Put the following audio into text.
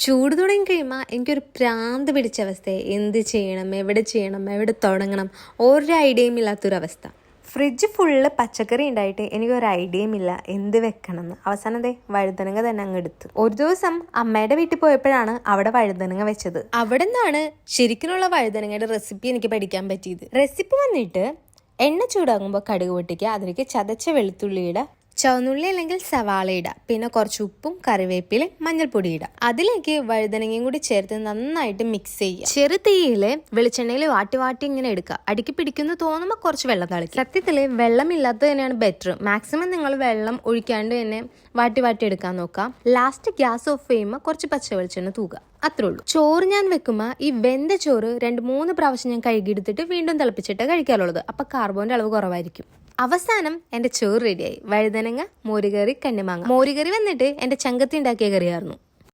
ചൂട് തുടങ്ങി കഴിയുമ്പോൾ എനിക്കൊരു പ്രാന്ത് പിടിച്ച അവസ്ഥയെ. എന്ത് ചെയ്യണം? എവിടെ ചെയ്യണം? എവിടെ തുടങ്ങണം? ഒരു ഐഡിയയും ഇല്ലാത്തൊരവസ്ഥ ഫ്രിഡ്ജ് ഫുള്ള് പച്ചക്കറി ഉണ്ടായിട്ട് എനിക്കൊരു ഐഡിയയും ഇല്ല. എന്ത് വെക്കണം എന്ന് അവസാനം ദേ വഴുതനങ്ങ തന്നെ അങ്ങ് എടുത്തു. ഒരു ദിവസം അമ്മയുടെ വീട്ടിൽ പോയപ്പോഴാണ് അവിടെ വഴുതനങ്ങ വെച്ചത്. അവിടെ നിന്നാണ് ശരിക്കുള്ള വഴുതനങ്ങയുടെ റെസിപ്പി എനിക്ക് പഠിക്കാൻ പറ്റിയത്. റെസിപ്പി വന്നിട്ട് എണ്ണ ചൂടാകുമ്പോൾ കടുക് പൊട്ടിക്കുക അതിലേക്ക് ചതച്ച വെളുത്തുള്ളിയുടെ ചുവന്നുള്ളി അല്ലെങ്കിൽ സവാള ഇടുക പിന്നെ കുറച്ച് ഉപ്പും കറിവേപ്പിലയും മഞ്ഞൾപ്പൊടി ഇടുക അതിലേക്ക് വഴുതനങ്ങയും കൂടി ചേർത്ത് നന്നായിട്ട് മിക്സ് ചെയ്യുക. ചെറു വെളിച്ചെണ്ണയിൽ വാട്ടി വാട്ടി ഇങ്ങനെ എടുക്കുക. അടുക്കി പിടിക്കുന്നു തോന്നുമ്പോൾ കുറച്ച് വെള്ളം തളിക്കുക. സത്യത്തിൽ വെള്ളമില്ലാത്തത് തന്നെയാണ് ബെറ്റർ മാക്സിമം നിങ്ങൾ വെള്ളം ഒഴിക്കാണ്ട് തന്നെ വാട്ടി വാട്ടി എടുക്കാൻ നോക്കാം ലാസ്റ്റ് ഗ്യാസ് ഓഫ് ചെയ്യുമ്പോൾ കുറച്ച് പച്ച വെളിച്ചെണ്ണ തൂക. അത്രേ ഉള്ളൂ. ചോറ് ഞാൻ വെക്കുമ്പോൾ ഈ വെന്ത ചോറ് രണ്ട് മൂന്ന് പ്രാവശ്യം ഞാൻ കഴുകിയെടുത്തിട്ട് വീണ്ടും തിളപ്പിച്ചിട്ട് കഴിക്കാറുള്ളത്. അപ്പം കാർബോന്റെ അളവ് കുറവായിരിക്കും. അവസാനം എന്റെ ചോറ് റെഡിയായി വഴുതനങ്ങ മോരുകറി കണ്ണിമാങ്ങ. മോരുകറി വന്നിട്ട് എന്റെ ചങ്കത്തി ഉണ്ടാക്കിയ കറിയായിരുന്നു.